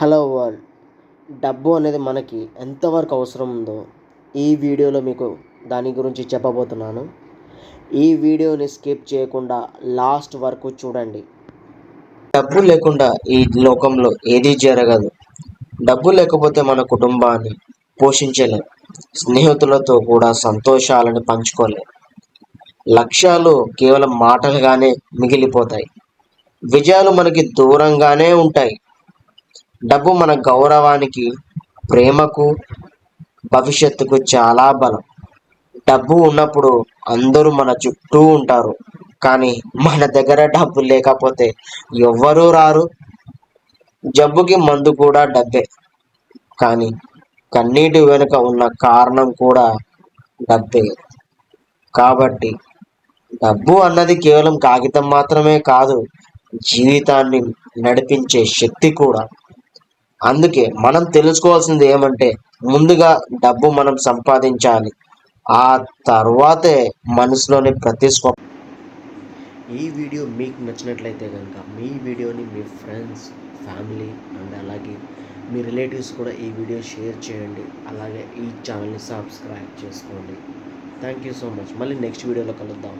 Hello world. డబ్బు అనేది మనకి ఎంతవరకు అవసరం ఉందో ఈ వీడియోలో మీకు దాని గురించి చెప్పబోతున్నాను. ఈ వీడియోని స్కిప్ చేయకుండా లాస్ట్ వరకు చూడండి. డబ్బు లేకుండా ఈ లోకంలో ఏదీ జరగదు. డబ్బు లేకపోతే మన కుటుంబాన్ని పోషించలేం. స్నేహితులతో కూడా సంతోషాలను పంచుకోలేం. లక్ష్యాలు కేవలం మాటలుగానే మిగిలిపోతాయి. విజయాలు మనకి దూరంగానే ఉంటాయి. డబ్బు మన గౌరవానికి ప్రేమకు భవిష్యత్తుకు చాలా బలం. డబ్బు ఉన్నప్పుడు అందరూ మన చుట్టూ ఉంటారు. కానీ మన దగ్గర డబ్బు లేకపోతే ఎవ్వరూ రారు. జబ్బుకి మందు కూడా డబ్బే. కానీ కన్నీటి వెనుక ఉన్న కారణం కూడా డబ్బే. కాబట్టి డబ్బు అన్నది కేవలం కాగితం మాత్రమే కాదు జీవితాన్ని నడిపించే శక్తి కూడా అందుకే మనం తెలుసుకోవాల్సింది ఏమంటే ముందుగా డబ్బు మనం సంపాదించాలి. ఆ తర్వాతే మనసులోని ప్రతి ఈ వీడియో మీకు నచ్చినట్లయితే కనుక మీ వీడియోని మీ ఫ్రెండ్స్ ఫ్యామిలీ అండ్ అలాగే మీ రిలేటివ్స్ కూడా ఈ వీడియో షేర్ చేయండి. అలాగే ఈ ఛానల్ని సబ్స్క్రైబ్ చేసుకోండి. Thank you so much. మళ్ళీ నెక్స్ట్ వీడియోలో కలుద్దాం.